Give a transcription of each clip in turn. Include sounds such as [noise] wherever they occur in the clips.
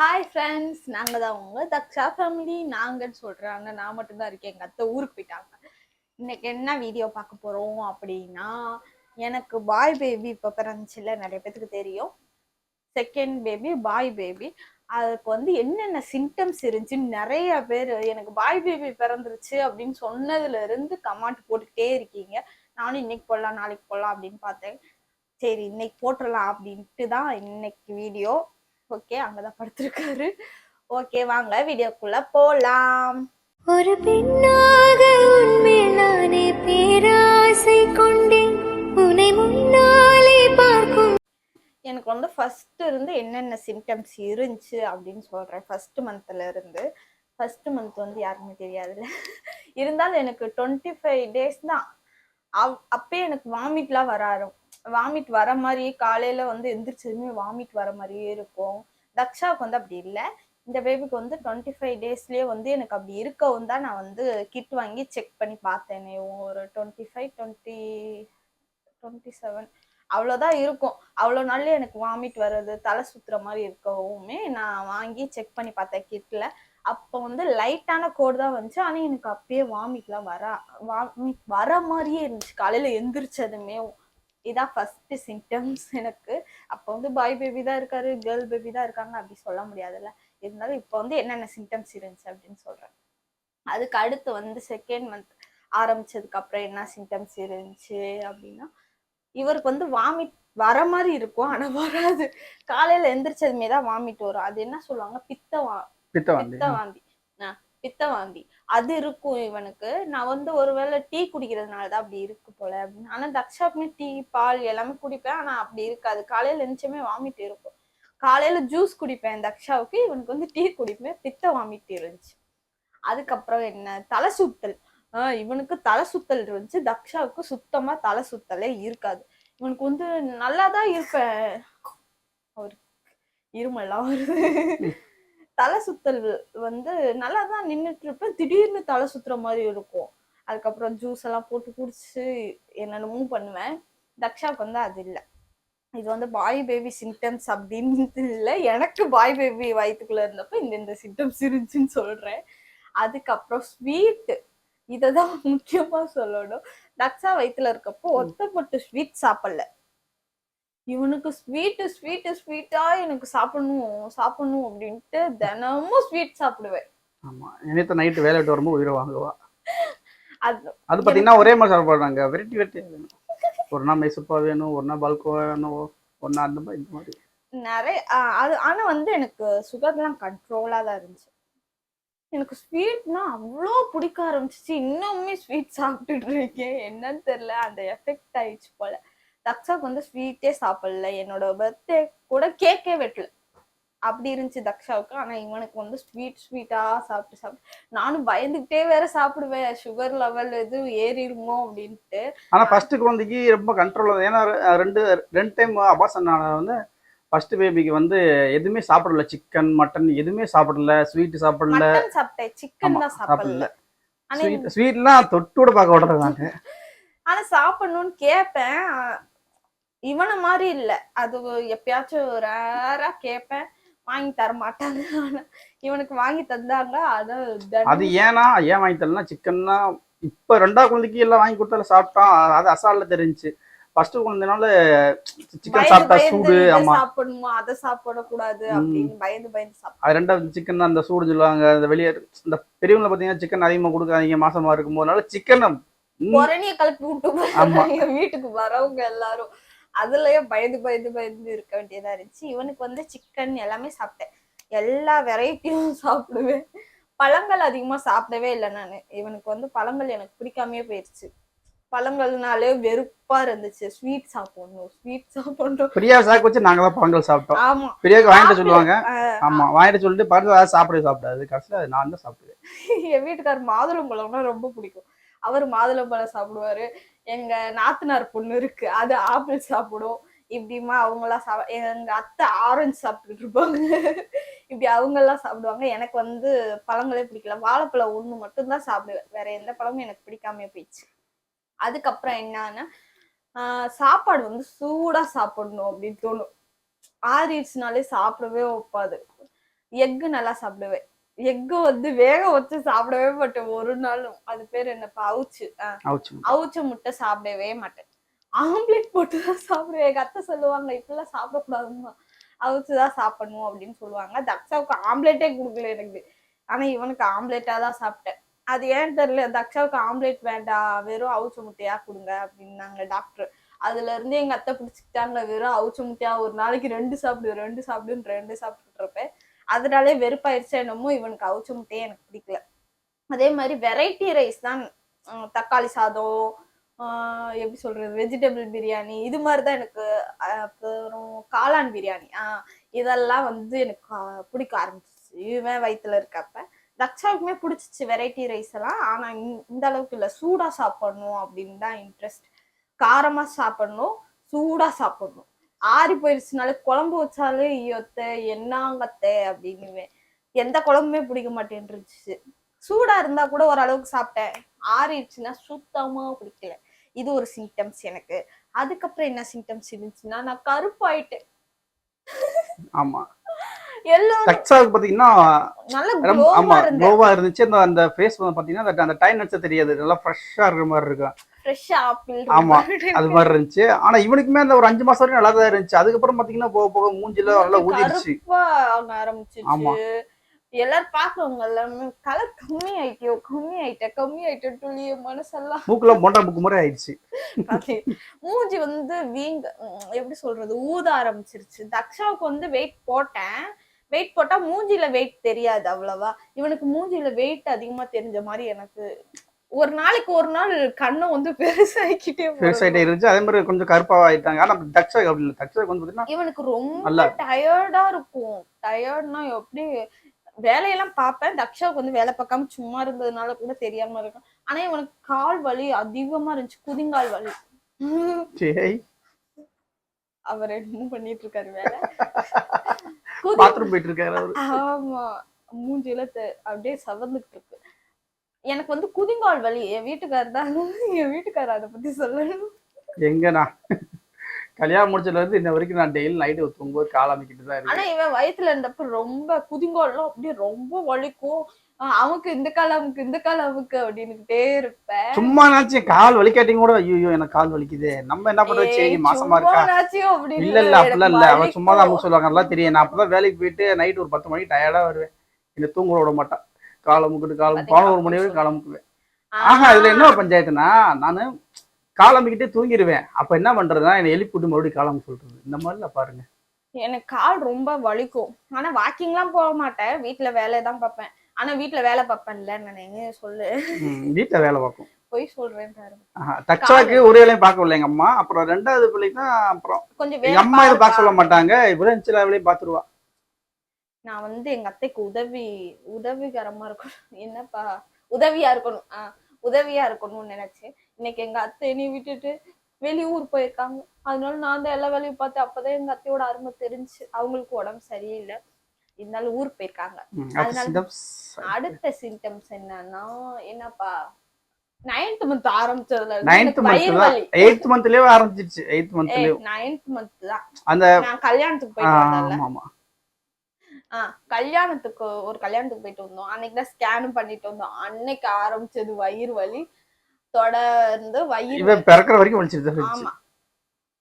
Hi friends நாங்கள் தான் உங்க தக்ஷா ஃபேமிலி நாங்கன்னு சொல்கிறாங்க நான் மட்டும்தான் இருக்கேன். எங்கள் அத்தை ஊருக்கு போயிட்டாங்க. இன்னைக்கு என்ன வீடியோ பார்க்க போகிறோம் அப்படின்னா எனக்கு பாய் பேபி இப்போ பிறந்துச்சுல நிறைய பேத்துக்கு தெரியும். செகண்ட் பேபி பாய் பேபி அதுக்கு வந்து என்னென்ன சிம்டம்ஸ் இருந்துச்சுன்னு நிறைய பேர் எனக்கு பாய் பேபி பிறந்துருச்சு அப்படின்னு சொன்னதுல இருந்து கமெண்ட் போட்டுக்கிட்டே இருக்கீங்க. நானும் இன்னைக்கு போடலாம் நாளைக்கு போடலாம் அப்படின்னு பார்த்தேன். சரி இன்னைக்கு போட்டுடலாம் அப்படின்ட்டு தான் இன்னைக்கு வீடியோ ஓகே அங்கதான் படுத்திருக்காரு. ஓகே வாங்க வீடியோக்குள்ள போலாம். ஒரு பெண்ணாக உன்மேல் நானே பேராசை கொண்டேன். உன்னை முன்னாலே பார்க்கும். எனக்கு வந்து ஃபர்ஸ்ட் இருந்து என்னென்ன சிம்டம்ஸ் இருந்துச்சு அப்படின்னு சொல்றேன். ஃபர்ஸ்ட் மந்த்ல இருந்து. ஃபர்ஸ்ட் மந்த் வந்து யாருக்குமே தெரியாதுல்ல. இருந்தாலும் எனக்கு டுவெண்ட்டி ஃபைவ் டேஸ் தான். அவ் அப்பயே எனக்கு வாமிட்லாம் வர வாமிட் வர மாதிரியே காலையில வந்து எந்திரிச்சதுமே வாமிட் வர மாதிரியே இருக்கும். தக்ஷாவுக்கு வந்து அப்படி இல்லை. இந்த பேபிக்கு வந்து டுவெண்ட்டி ஃபைவ் டேஸ்லயே வந்து எனக்கு அப்படி இருக்கவும் தான் நான் வந்து கிட் வாங்கி செக் பண்ணி பார்த்தேனே. ஒரு twenty five twenty twenty seven அவ்வளோதான் இருக்கும். அவ்வளோ நாள்லயே எனக்கு வாமிட் வர்றது தலை சுத்துற மாதிரி இருக்கவுமே நான் வாங்கி செக் பண்ணி பார்த்தேன் கிட்ல அப்போ வந்து லைட்டான கோடு தான் வந்துச்சு. ஆனால் எனக்கு அப்பயே வாமிட்லாம் வர வாமிட் வர மாதிரியே இருந்துச்சு. காலையில் எந்திரிச்சதுமே இதான் ஃபர்ஸ்ட் சிம்டம்ஸ் எனக்கு. அப்போ வந்து பாய் பேபி தான் இருக்காரு கேர்ள் பேபி தான் இருக்காங்க அப்படி சொல்ல முடியாதுல்ல. இருந்தாலும் இப்போ வந்து என்னென்ன சிம்டம்ஸ் இருந்துச்சு அப்படின்னு சொல்றேன். அதுக்கு அடுத்து வந்து செகண்ட் மந்த் ஆரம்பிச்சதுக்கு அப்புறம் என்ன சிம்டம்ஸ் இருந்துச்சு அப்படின்னா இவருக்கு வந்து வாமிட் வர மாதிரி இருக்கும் ஆனா வராது. காலையில எந்திரிச்சதுமே தான் வாமிட் வரும். அது என்ன சொல்லுவாங்க? பித்த வா பித்த வாந்தி பித்த வாந்தி அது இருக்கும் இவனுக்கு. நான் வந்து ஒருவேளை டீ குடிக்கிறதுனால தான் அப்படி இருக்கு போல அப்படின்னு. ஆனால் தக்ஷாக்குமே டீ பால் எல்லாமே குடிப்பேன். ஆனா அப்படி இருக்காது. காலையில எந்திரிச்சுமே வாமிட் இருக்கும். காலையில ஜூஸ் குடிப்பேன் தக்ஷாவுக்கு. இவனுக்கு வந்து டீ குடிப்பேன். பித்த வாமிட் இருந்துச்சு. அதுக்கப்புறம் என்ன? தலை சுத்தல். ஆஹ் இவனுக்கு தலை சுத்தல் இருந்துச்சு. தக்ஷாவுக்கு சுத்தமா தலை சுத்தலே இருக்காது. இவனுக்கு வந்து நல்லா தான் இருப்பேன். அவருக்கு இருமல்லாம் வருது. தலை சுத்தல் வந்து நல்லா தான் நின்றுட்டு இருப்பேன் திடீர்னு தலை சுத்துற மாதிரி இருக்கும். அதுக்கப்புறம் ஜூஸ் எல்லாம் போட்டு குடிச்சு என்னென்னமோ பண்ணுவேன். தக்ஷாவுக்கு வந்து அது இல்லை. இது வந்து பாய் பேபி சிம்டம்ஸ் அப்படின்னு இல்லை. எனக்கு பாய் பேபி வயிற்றுக்குள்ள இருந்தப்ப இந்த இந்த சிம்டம்ஸ் இருந்துச்சுன்னு சொல்றேன். அதுக்கப்புறம் ஸ்வீட் இதை தான் முக்கியமா சொல்லணும். தக்ஷா வயிற்றுல இருக்கப்போ ஒத்தப்பட்டு ஸ்வீட் சாப்பிடல. இவனுக்கு ஸ்வீட்டு ஸ்வீட்டு ஸ்வீட்டா எனக்கு சாப்பிடணும் சாப்பிடணும் அப்படின்ட்டு தினமும் ஸ்வீட் சாப்பிடுவேன். ஆமா நேற்று நைட்டு வேலை விட்டு வரும்போது உயிரை வாங்குவா. அது அது பாத்தீங்கன்னா ஒரே மாதிரி சாப்பிடுறாங்க வெரைட்டி வெரைட்டி வேணும். ஒரு நாள் மைசூப்பா வேணும் ஒரு நாள் பல்கோ வேணும் ஒரு நாள் அந்த மாதிரி இந்த மாதிரி. நிறைய அது ஆனா வந்து எனக்கு சுகர்லாம் கண்ட்ரோலா தான் இருந்துச்சு. எனக்கு ஸ்வீட்னா அவ்வளோ பிடிக்க ஆரம்பிச்சிச்சு. இன்னுமே ஸ்வீட் சாப்பிட்டுட்டு இருக்கேன். என்னன்னு தெரியல அந்த எஃபெக்ட் ஆயிடுச்சு போல. தக்ஷாக்கு வந்து ஸ்வீட்டே சாப்பிடல. என்னோட பர்த்டே கூட கேக்கே வெட்டல. அப்படி இருந்துச்சு தக்ஷாவுக்கு. ஆனா இவனுக்கு வந்து ஸ்வீட் ஸ்வீட்டா சாப்பிட்டு சாப்பிட்டு நானும் பயந்துகிட்டே வேற சாப்பிடுவேன். சுகர் லெவல் எதுவும் ஏறிடுமோ அப்படின்ட்டு. ஆனா ஃபர்ஸ்ட் குழந்தைக்கு ரொம்ப கண்ட்ரோல் ஏன்னா ரெண்டு ரெண்டு டைம் அபாசன் வந்து ஃபர்ஸ்ட் பேபிக்கு வந்து எதுவுமே சாப்பிடல. சிக்கன் மட்டன் எதுவுமே சாப்பிடல. ஸ்வீட் சாப்பிடல. சாப்பிட்டேன். சிக்கன் தான் சாப்பிடல. ஸ்வீட்லாம் தொட்டு கூட பார்க்க விடுறாங்க ஆனா சாப்பிடணும்னு கேட்பேன் இவன மாதிரி இல்ல. அது எப்பயாச்சும் ரேரா கேட்பேன் வாங்கி தர மாட்டாங்க ஆனா இவனுக்கு வாங்கி தந்தாங்க அத தினம் அது ஏன்னா ஏன் வாங்கி தரலன்னா சிக்கன்னா இப்ப ரெண்டாவது குழந்தைக்கு எல்லாம் வாங்கி கொடுத்தால சாப்பிட்டான். அது அசால்ல தெரிஞ்சுச்சு ஃபர்ஸ்ட் குழந்தைனால சிக்கன் சாப்பிட்டா சூடு ஆமா. சாப்பிடணுமா அதை சாப்பிடக்கூடாது ம். அப்படின்னு பயந்து பயந்து சாப்பிடு அது ரெண்டாவது சிக்கன் அந்த சூடு சொல்லுவாங்க. அந்த வெளியே இந்த பெரியவங்களை பார்த்தீங்கன்னா சிக்கன் அதிகமாக கொடுக்காதீங்க மாசமா இருக்கும் போதனால சிக்கன் கலப்பி விட்டு வீட்டுக்கு வரவங்க எல்லாரும். அதுலயே பயந்து பயந்து பயந்து இருக்க வேண்டியதா இருந்துச்சு. இவனுக்கு வந்து சிக்கன் எல்லாமே சாப்பிட்டேன். எல்லா வெரைட்டியும் சாப்பிடுவேன். பழங்கள் அதிகமா சாப்பிடவே இல்லை நான். இவனுக்கு வந்து பழங்கள் எனக்கு பிடிக்காமயே போயிடுச்சு பழங்கள்னாலே வெறுப்பா இருந்துச்சு. ஸ்வீட் சாப்பிடணும் ஸ்வீட் சாப்பிடணும். பிரியா சாக்கு வச்சு நாங்க தான் பழங்கள் சாப்பிட்டோம். ஆமா. பிரியாவுக்கு வாங்கிட்டு சொல்லுவாங்க. ஆமா வாங்கிட்டு சொல்லிட்டு அதை சாப்பிடவே சாப்பிடாது. கடைசியில் அது நான் தான் சாப்பிடுவேன். என் வீட்டுக்காரர் மாதுளம்பழம்னா ரொம்ப பிடிக்கும். அவர் மாதுளம்பழம் சாப்பிடுவாரு. எங்க நாத்தனார் பொண்ணு இருக்கு. அது ஆப்பிள் சாப்பிடும். இப்படிமா அவங்கெல்லாம் சா எங்க அத்தை ஆரஞ்சு சாப்பிட்டுட்டு இருப்பாங்க. இப்படி அவங்கெல்லாம் சாப்பிடுவாங்க. எனக்கு வந்து பழங்களே பிடிக்கல. வாழைப்பழம் ஒண்ணு மட்டும்தான் சாப்பிடுவேன். வேற எந்த பழமும் எனக்கு பிடிக்காம போயிடுச்சு. அதுக்கப்புறம் என்னன்னா சாப்பாடு வந்து சூடா சாப்பிடணும் அப்படின்னு தோணும். ஆறிடுச்சுனாலே சாப்பிடவே ஒப்பாது எக்கு நல்லா சாப்பிடுவேன். எக்கு வந்து வேக வச்சு சாப்பிடவே மாட்டேன். ஒரு நாளும். அது பேர் என்னப்பா அவுச்சு. அவுச்சு அவிச்ச முட்டை சாப்பிடவே மாட்டேன். ஆம்லெட் போட்டு தான் சாப்பிடுவேன். எங்க அத்தை சொல்லுவாங்க இப்படிலாம் சாப்பிடக்கூடாதுமா அவிச்சுதான் சாப்பிடணும் அப்படின்னு சொல்லுவாங்க. தக்ஷாவுக்கு ஆம்லெட்டே கொடுக்கல எனக்கு. ஆனா இவனுக்கு ஆம்லெட்டா தான் சாப்பிட்டேன். அது ஏன் தெரியல. தக்ஷாவுக்கு ஆம்லெட் வேண்டாம் வெறும் அவிச்ச முட்டையா கொடுங்க அப்படின்னாங்க டாக்டர். அதுல இருந்து எங்க அத்தை பிடிச்சிக்கிட்டாங்க. வெறும் அவிச்ச முட்டையா ஒரு நாளைக்கு ரெண்டு சாப்பிடு ரெண்டு சாப்பிடுன்னு ரெண்டு சாப்பிட்டுட்டு இருப்பேன். அதனாலே வெறுப்பாயிருச்சு என்னமோ இவனுக்கு அவிச்ச முட்டையே எனக்கு பிடிக்கல. அதே மாதிரி வெரைட்டி ரைஸ் தான் தக்காளி சாதம் எப்படி சொல்றது வெஜிடபிள் பிரியாணி இது மாதிரி தான் எனக்கு அப்புறம் காளான் பிரியாணி. இதெல்லாம் வந்து எனக்கு பிடிக்க ஆரம்பிச்சிச்சு இவன் வயிற்றுல இருக்கப்ப. தக்ஷாவுக்குமே பிடிச்சிச்சு வெரைட்டி ரைஸ் எல்லாம். ஆனால் இந்த- இந்த அளவுக்கு இல்லை. சூடாக சாப்பிடணும் அப்படின்னு தான் இன்ட்ரெஸ்ட் காரமாக சாப்பிடணும் சூடாக சாப்பிடணும். ஆறி போயிருச்சுனாலே குழம்பு வச்சாலே ஐயோத்த என்னங்கத்த அப்படின்னு எந்த குழம்புமே பிடிக்க மாட்டேன்ருச்சு சூடா இருந்தா கூட ஓரளவுக்கு சாப்பிட்டேன். ஆறிடுச்சுன்னா சுத்தமா பிடிக்கல. இது ஒரு சிம்டம்ஸ் எனக்கு. அதுக்கப்புறம் என்ன சிம்டம்ஸ் இருந்துச்சுன்னா நான் கருப்பாயிட்டேன். ஆமா. தக்ஷாவுக்கு பாத்தீங்கன்னா ஆமா க்ளோவா இருந்துச்சு. அந்த ஃபேஸ் வந்து பாத்தீங்கன்னா அந்த- டைம் நட்ச தெரியாது. நல்லா ஃப்ரெஷ்ஷா இருக்கிற மாதிரி இருக்கும். ஆமா, அது மாதிரி இருந்துச்சு. ஆனா இவனுக்குமே அந்த ஒரு அஞ்சு மாசம் வரைக்கும் நல்லா தான் இருந்துச்சு. அதுக்கப்புறம் பாத்தீங்கன்னா போக போக மூஞ்சில நல்லா ஊதிடுச்சு. ஆமா. எல்லாரும் பாக்குறவங்க எல்லாமே கலர் கம்மி ஆயிட்டியோ கம்மி ஆயிட்ட கம்மி ஆயிட்ட என் மனசெல்லாம். மூக்குல மொண்டா புக்கு மாதிரி ஆயிடுச்சு. மூஞ்சி வந்து வீங்க எப்படி சொல்றது ஊத ஆரம்பிச்சிருச்சு. தக்ஷாவுக்கு வந்து வெயிட் போட்டேன். வெயிட் போட்டா மூஞ்சில வெயிட் தெரியாது அவ்வளவா. இவனுக்கு மூஞ்சில வெயிட் அதிகமா தெரிஞ்ச மாதிரி எனக்கு ஒரு நாளைக்கு ஒரு நாள் கண்ணை வந்து பெருசாக்கிட்டே பெருசாயிட்டே போகுது. இருந்துச்சு. அதே மாதிரி கொஞ்சம் கருப்பா ஆயிட்டாங்க ஆனா தக்ஷா அப்படி இல்லை. தக்ஷாக்கு வந்து பாத்தீங்கன்னா இவனுக்கு ரொம்ப டயர்டா இருக்கும். டயர்ட்னா எப்படி வேலையெல்லாம் பார்ப்பேன். தக்ஷாவுக்கு வந்து வேலை பார்க்காம சும்மா இருந்ததுனால கூட தெரியாம இருக்கும். ஆனா இவனுக்கு கால் வலி அதிகமா இருந்துச்சு. குதிங்கால் வலி. அவர் என்ன பண்ணிட்டு இருக்காரு வேலை பாத்ரூம் [laughs] போயிட்டு இருக்காரு ஆமா. மூஞ்சில அப்படியே சவந்துட்டு இருக்கு. எனக்கு வந்து குதிங்கால் வலி. என் வீட்டுக்காரர் தான். என் வீட்டுக்காரர் அதை பத்தி சொல்லணும். எங்கண்ணா? கல்யாணம் முடிச்சதுல இருந்து இன்ன வரைக்கும் நான் டெய்லி நைட்டு தூங்கும்போது கால் அமைக்கிட்டு தான் ஆனா இருக்கேன் இவன் வயித்துல இருந்தப்ப ரொம்ப குதிங்கால்லாம் அப்படியே ரொம்ப வலிக்கும். அவனுக்கு இந்த கால் அமுக்கு இந்த கால் அமுக்கு அப்படின்னுகிட்டே இருப்பேன் சும்மா நாச்சும் கால் வலிக்காட்டியும் கூட ஐயோ எனக்கு கால் வலிக்குது. நம்ம என்ன பண்றது சரி மாசமா இருக்கா? இல்ல இல்ல அப்படிலாம் இல்ல. அவன் சும்மா தான். அவங்க சொல்லுவாங்க. நல்லா தெரியும். நான் அப்பதான் வேலைக்கு போயிட்டு நைட் ஒரு பத்து மணிக்கு டயர்டா வருவேன். என்ன தூங்க விட மாட்டான். காலை முக்கிட்டு காலம்? பதினோரு மணி வரைக்கும் காலை முக்குவேன் ஆஹா. இதுல என்ன ஒரு பஞ்சாயத்துனா நானு காலம்பிக்கிட்டே தூங்கிடுவேன் அப்ப என்ன பண்றதுன்னா என்னை எழுப்பி விட்டு மறுபடியும் காலம் சொல்றது. இந்த மாதிரிலாம் பாருங்க. எனக்கு கால் ரொம்ப வலிக்கும். ஆனா வாக்கிங்லாம் போக மாட்டேன். வீட்டுல வேலையை தான் பார்ப்பேன். ஆனா வீட்டுல வேலை பார்ப்பேன்ல நான் சொல்லு. வீட்டுல வேலை பார்க்கும். போய் சொல்றேன் தக்ஷாக்கு ஒரு வேலையும் பார்க்க விடல எங்க அம்மா. அப்புறம் ரெண்டாவது பிள்ளைக்கு தான் அப்புறம். கொஞ்சம் எங்க அம்மா இதை பார்க்க சொல்ல. மாட்டாங்க. இவரும் சில வேலையும் பார்த்துருவா. நான் வந்து எங்க அத்தைக்கு உதவி உதவிகரமா இருக்கணும். [laughs] என்னப்பா? உதவியா இருக்கணும். ஆஹ் உதவியா இருக்கணும்னு நினைச்சேன் இன்னைக்கு எங்க அத்தை என்னை விட்டுட்டு வெளியூர் போயிருக்காங்க. அதனால நான் தான் எல்லா வேலையும் பார்த்து அப்பதான் எங்க அத்தையோட அருமை தெரிஞ்சு அவங்களுக்கு உடம்பு சரியில்லை. இருந்தாலும் ஊருக்கு போயிருக்காங்க. அதனால-. அடுத்த சிம்டம்ஸ் என்னன்னா என்னப்பா? நைன்த் மந்த் ஆரம்பிச்சதுல தான். வலி எயித் மந்த்லயே ஆரம்பிச்சிருச்சு. எயித் மந்த்லயும் நைன்த் மந்த் தான். அந்த நான் கல்யாணத்துக்கு போயிட்டு ஆமா. ஆஹ் கல்யாணத்துக்கு ஒரு கல்யாணத்துக்கு போயிட்டு வந்தோம். அன்னைக்கு தான் ஸ்கேனும் பண்ணிட்டு வந்தோம். அன்னைக்கு ஆரம்பிச்சது வயிறு வலி. தொடர்ந்து வயிறு பிறக்கிற வரைக்கும் ஆமா.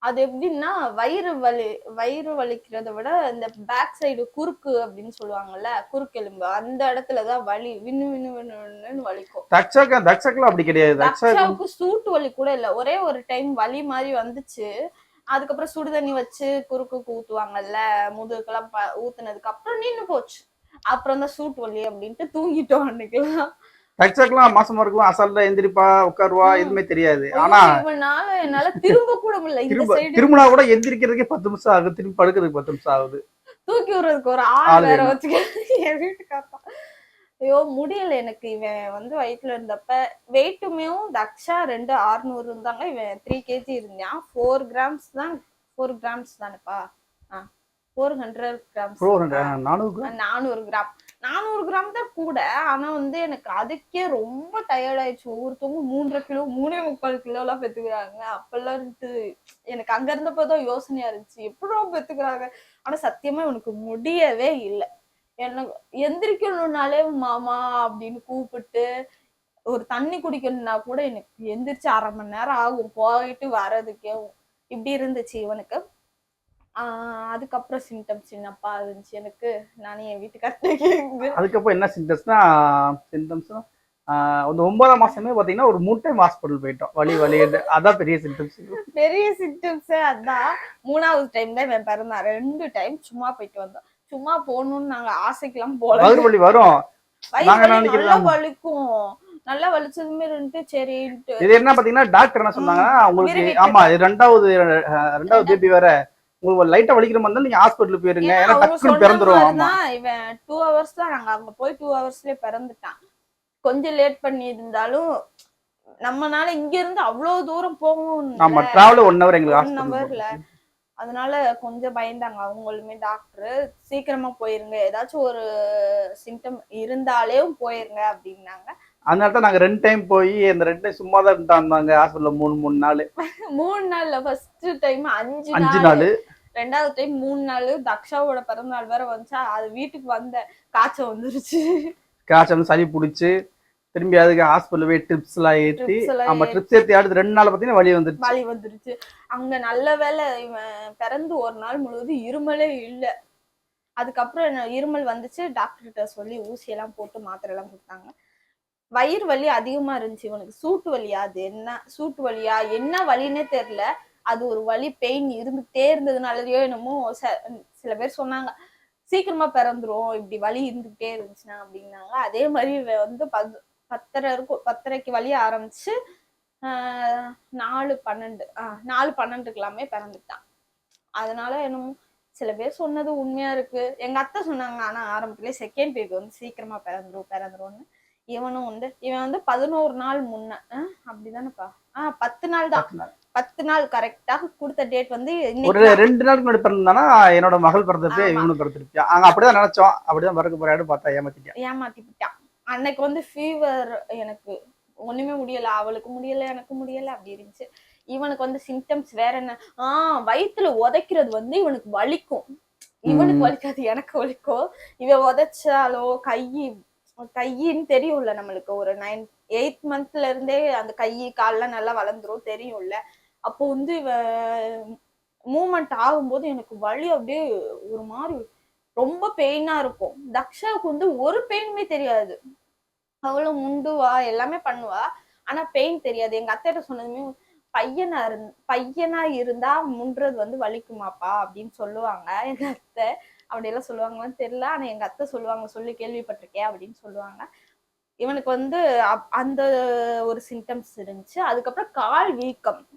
அது எப்படின்னா வயிறு வலி வயிறு வலிக்கிறத விட இந்த பேக் சைடு குறுக்கு அப்படின்னு சொல்லுவாங்கல்ல குறுக்கெலும்பு அந்த இடத்துலதான் வலி. விண்ணு விண்ணு விண்ணு விண்ணுன்னு வலிக்கும். தக்ஷாக்கு தக்ஷாக்குலாம் அப்படி கிடையாது. தக்ஷாவுக்கு சூட்டு வலி கூட இல்ல. ஒரே ஒரு டைம் வலி மாதிரி வந்துச்சு. அதுக்கப்புறம் சுடு தண்ணி வச்சு குறுக்குக்கு ஊத்துவாங்கல்ல முதுகுக்கெல்லாம் ஊத்துனதுக்கு அப்புறம் நின்னு போச்சு. அப்புறம் தான் சூட்டு வலி அப்படின்ட்டு தூங்கிட்டோம் அன்னைக்கெல்லாம். தக்ஷாக்குலாம் மாசமா இருக்கும் அசால்ட்டா எந்திரிப்பா உட்காருவா. எதுவுமே தெரியாது. ஆனா என்னால திரும்ப கூட முடியல. திரும்ப சைடு திரும்பினா கூட எந்திரிக்கிறதுக்கே பத்து நிமிஷம் ஆகுது திரும்பி படுக்கிறதுக்கு பத்து நிமிஷம் ஆகுது. தூக்கி விடுறதுக்கு ஒரு ஆள் வேற. வச்சுக்க என் வீட்டுக்காரன் ஐயோ முடியல எனக்கு. இவன் வந்து வயிற்றுல இருந்தப்ப வெயிட்டுமே தக்ஷா ரெண்டு ஆறுநூறு இருந்தாங்க. இவன் த்ரீ கேஜி இருந்தான். ஃபோர் கிராம்ஸ் தான் ஃபோர் கிராம்ஸ் தானேப்பா? ஆ ஃபோர் ஹண்ட்ரட் கிராம்ஸ் நானூறு கிராம் நானூறு கிராம் தான் கூட. ஆனா வந்து எனக்கு அதுக்கே ரொம்ப டயர்ட் ஆயிடுச்சு. ஒவ்வொருத்தவங்க மூன்றரை கிலோ மூணே முக்கால் கிலோ எல்லாம் பெத்துக்கிறாங்க. அப்பெல்லாம் இருந்து எனக்கு அங்க இருந்தப்பதான் யோசனையா இருந்துச்சு. எப்படிடா பெத்துக்கிறாங்க? ஆனா சத்தியமா இவனுக்கு முடியவே இல்லை. எனக்கு எந்திரிக்கணும்னாலே மாமா அப்படின்னு கூப்பிட்டு ஒரு தண்ணி குடிக்கணும்னா கூட எனக்கு எந்திரிச்சு அரை மணி நேரம் ஆகும். போயிட்டு வர்றதுக்கே இப்படி இருந்துச்சு இவனுக்கு. அதுக்கப்புறம் சிம்டம்ஸ் என்னப்பா இருந்துச்சு? எனக்கு நானே என் வீட்டுக்கார்ட்ட அதுக்கப்புறம் என்ன சிம்டம்ஸ்னா சிம்டம்ஸ்னா அந்த ஒன்பதாம் மாசமே பாத்தீங்கன்னா ஒரு மூணு டைம் ஹாஸ்பிட்டல் போயிட்டோம். வலி வலி அதான் பெரிய சிம்டம்ஸ் பெரிய சிம்டம்ஸே அதான். மூணாவது டைம் தான் இவன் பிறந்தான். ரெண்டு டைம் சும்மா போயிட்டு வந்தோம் சும்மா போகணும்னு நாங்க ஆசைக்கெல்லாம் போல வயிறு வலி வரும். நாங்க நல்லா. வலிக்கும். நல்லா வலிச்சதுமே இருந்துட்டு சரின்ட்டு. இது என்ன பாத்தீங்கன்னா டாக்டர் என்ன சொன்னாங்கன்னா உங்களுக்கு ஆமா இது ரெண்டாவது அஹ், ரெண்டாவது பேபி வேற. உங்களுக்கு லைட்டா வலிக்கிற மாதிரி இருந்தா நீங்க ஹாஸ்பிட்டல் போயிருங்க. ஏன்னா ஏன்னா அவங்க டக்குன்னு சொன்ன பிறந்துரும். ஆமா. மாதிரிதான் இவன் டூ ஹவர்ஸ் தான் நாங்க அங்க போய் டூ ஹவர்ஸ்லயே பிறந்துட்டான். கொஞ்சம் லேட் பண்ணி இருந்தாலும் நம்மனால இங்க இருந்து அவ்வளவு தூரம் போகும் ஆமா டிராவல் ஒன் ஹவர் எங்களுக்கு ஒன் ஹவர்ல ஹாஸ்பிட்டல் அதனால கொஞ்சம் பயந்தாங்க. அவங்களுமே டாக்டர் சீக்கிரமா போயிருங்க. ஏதாச்சும் ஒரு சிம்டம் இருந்தாலே போயிருங்க அப்படின்னாங்க. அதனால தான் நாங்க ரெண்டு டைம் போய் அந்த ரெண்டு சும்மா தான் இருந்தாங்க ஹாஸ்பிட்டல்ல மூணு மூணு நாள். [laughs] மூணு நாள்ல ஃபர்ஸ்ட் டைம் அஞ்சு அஞ்சு நாள். ரெண்டாவது டைம் மூணு நாள். தக்ஷாவோட பிறந்த நாள் வேற வந்துச்சா. அது வீட்டுக்கு வந்த காய்ச்சல் வந்துருச்சு. காய்ச்சல் சளி பிடிச்சி. திரும்பி அதுக்கு ஹாஸ்பிட்டல் போய் ட்ரிப்ஸ் எல்லாம் எல்லாம் ஆமா ட்ரிப்ஸ் ஏத்தி அடுத்து ரெண்டு நாள் பாத்தீங்கன்னா வலி வந்துருச்சு. வலி வந்துருச்சு. அங்க நல்ல வேளை இவன் பிறந்து ஒரு நாள் முழுவதும் இருமலே இல்ல. அதுக்கப்புறம் இருமல் வந்துச்சு. டாக்டர் கிட்ட சொல்லி ஊசி எல்லாம் போட்டு மாத்திரை எல்லாம் கொடுத்தாங்க. வயிறு வலி அதிகமா இருந்துச்சு இவனுக்கு. சூட்டு வலியா அது என்ன சூட்டு வலியா என்ன வலின்னே தெரியல. அது ஒரு வலி பெயின் இருந்துகிட்டே இருந்ததுனாலயோ என்னமோ சில பேர் சொன்னாங்க சீக்கிரமா பிறந்துரும் இப்படி வலி இருந்துகிட்டே இருந்துச்சுன்னா அப்படின்னாங்க. அதே மாதிரி வந்து பத்தரை இருக்கும் பத்தரைக்கு வலி ஆரம்பிச்சு நாலு பன்னெண்டு ஆஹ் நாலு பன்னெண்டுக்கெல்லாமே பிறந்துட்டான். அதனால என்னமோ சில பேர் சொன்னது உண்மையா இருக்கு. எங்க அத்தை சொன்னாங்க ஆனா ஆரம்பத்திலே செகண்ட் பேபி வந்து சீக்கிரமா பிறந்துரும் பிறந்துரும்னு. இவனும் வந்து இவன் வந்து பதினோரு நாள் முன்ன அப்படிதானேப்பா? ஆஹ் பத்து நாள் தான். பத்து நாள். பத்து நாள் கரெக்டா கொடுத்த டேட் வந்து ஒரு. ரெண்டு நாளுக்கு முன்னாடி பிறந்தானா என்னோட மகள் பிறந்தப்பே ஆமா. இவனு பிறந்திருப்பியா அங்க அப்படிதான் நினைச்சோம். அப்படிதான் பிறக்க போறாடு பார்த்தா ஏமாத்திட்டியா ஏமாத்தி விட்டான் அன்னைக்கு வந்து ஃபீவர் எனக்கு ஒண்ணுமே முடியல அவளுக்கு முடியல எனக்கு முடியல அப்படி இருந்துச்சு. இவனுக்கு வந்து சிம்டம்ஸ் வேற என்ன? ஆஹ் வயித்துல உதைக்கிறது வந்து இவனுக்கு வலிக்கும். இவனுக்கு. வலிக்காது எனக்கு வலிக்கும். இவன் உதைச்சாலோ கை கையின்னு தெரியும்ல நம்மளுக்கு. ஒரு நைன் எயித் மந்த்ல இருந்தே அந்த கை கால்லாம் நல்லா வளர்ந்துரும் தெரியும்ல. அப்போ வந்து இவ மூமெண்ட் ஆகும்போது எனக்கு வலி அப்படியே ஒரு மாதிரி ரொம்ப பெயினா இருக்கும். தக்ஷாவுக்கு வந்து ஒரு பெயினுமே தெரியாது. அவளும் முண்டுவா எல்லாமே பண்ணுவா. ஆனா பெயின் தெரியாது. எங்க அத்தைகிட்ட சொன்னதுமே பையனா இருந் பையனா இருந்தா முன்றது வந்து வலிக்குமாப்பா? அப்படின்னு சொல்லுவாங்க. எங்க அத்தை அப்படியெல்லாம் சொல்லுவாங்களான்னு தெரியல? ஆனா எங்க அத்தை சொல்லுவாங்க. சொல்லி கேள்விப்பட்டிருக்கேன். அப்படின்னு சொல்லுவாங்க. இவனுக்கு வந்து அப்- அந்த ஒரு சிம்டம்ஸ் இருந்துச்சு. அதுக்கப்புறம் கால் வீக்கம்.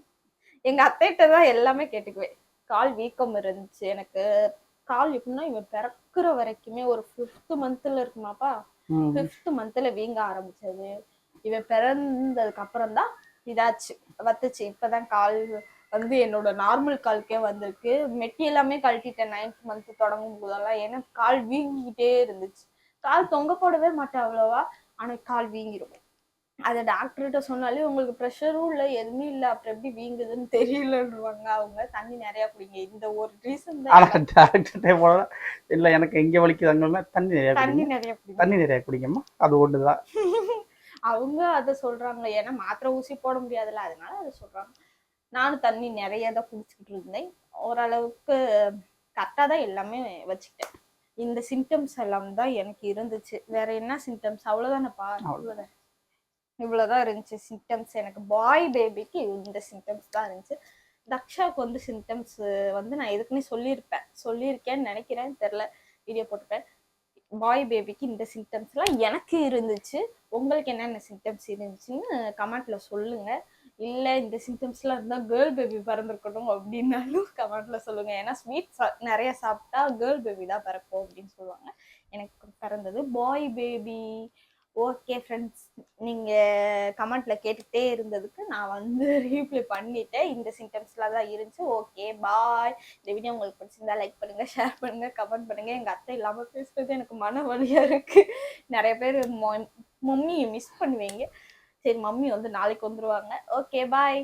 எங்க அத்தைகிட்ட தான் எல்லாமே கேட்டுக்குவேன். கால் வீக்கம் இருந்துச்சு எனக்கு. கால் எப்படின்னா இவன் பிறக்குற வரைக்குமே ஒரு ஃபிஃப்த் மந்த்ல இருக்குமாப்பா? ஃபிஃப்த் மந்த்ல வீங்க ஆரம்பிச்சது. இவன் பிறந்ததுக்கு அப்புறம் தான் இதாச்சு வத்துச்சு. இப்பதான் கால் வந்து என்னோட நார்மல் கால்க்கே வந்திருக்கு. மெட்டி எல்லாமே கழட்டிட்டேன் நைன்த் மந்த் தொடங்கும் போதெல்லாம். ஏன்னா கால் வீங்கிக்கிட்டே இருந்துச்சு. கால் தொங்க போடவே மாட்டேன் அவ்வளவா. ஆனா கால் வீங்கிரும். அதை டாக்டர்கிட்ட சொன்னாலே உங்களுக்கு ப்ரெஷரும் இல்லை எதுவுமே இல்லை. அப்புறம் எப்படி வீங்குதுன்னு தெரியலன்னுவாங்க அவங்க. தண்ணி நிறைய குடிங்க. இந்த ஒரு ரீசன் தான் டாக்டர் டைம் போல இல்ல எனக்கு எங்க வலிக்குதாங்கன்னா தண்ணி நிறைய தண்ணி நிறைய குடிங்க. தண்ணி நிறைய குடிங்கம்மா. அது ஒண்ணுதான். [laughs] அவங்க அதை சொல்றாங்க. ஏன்னா மாத்திரை ஊசி போட முடியாதுல்ல. அதனால அதை சொல்றாங்க. நானும் தண்ணி நிறைய தான் குடிச்சிக்கிட்டு இருந்தேன். ஓரளவுக்கு கரெக்டாக தான் எல்லாமே வச்சுக்கிட்டேன். இந்த சிம்டம்ஸ் எல்லாம் தான் எனக்கு இருந்துச்சு. வேற என்ன சிம்டம்ஸ் அவ்வளவுதானப்பா. இவ்வளவுதான் இவ்வளவுதான் இருந்துச்சு சிம்டம்ஸ் எனக்கு பாய் பேபிக்கு இந்த சிம்டம்ஸ் தான் இருந்துச்சு. தக்ஷாவுக்கு வந்து சிம்டம்ஸ் வந்து நான் எதுக்குன்னு சொல்லியிருப்பேன். சொல்லியிருக்கேன்னு நினைக்கிறேன் தெரில வீடியோ போட்டுப்பேன் பாய் பேபிக்கு இந்த சிம்டம்ஸ்லாம் எனக்கு இருந்துச்சு. உங்களுக்கு என்னென்ன சிம்டம்ஸ் இருந்துச்சுன்னு கமெண்ட்ல சொல்லுங்க. இல்லை இந்த சிம்டம்ஸ்லாம் இருந்தால் கேர்ள் பேபி பிறந்திருக்கணும் அப்படின்னாலும் கமெண்ட்ல சொல்லுங்க. ஏன்னா ஸ்வீட் நிறைய சாப்பிட்டா கேர்ள் பேபி தான் பிறக்கும் அப்படின்னு சொல்லுவாங்க. எனக்கு பிறந்தது பாய் பேபி ஓகே ஃப்ரெண்ட்ஸ் நீங்கள் கமெண்ட்ல கேட்டுகிட்டே இருந்ததுக்கு நான் வந்து [laughs] ரீப்ளை பண்ணிட்டேன். இந்த சிம்டம்ஸ்லாம் தான் இருந்துச்சு. ஓகே பாய் இந்த வீடியோ உங்களுக்கு பிடிச்சிருந்தா லைக் பண்ணுங்கள் ஷேர் பண்ணுங்கள் கமெண்ட் பண்ணுங்கள் எங்கள் அத்தை இல்லாமல் பேசுகிறது எனக்கு மன வழியாக இருக்குது நிறைய பேர் மம்மியை மிஸ் பண்ணுவீங்க. சரி மம்மி வந்து நாளைக்கு வந்துருவாங்க. Okay bye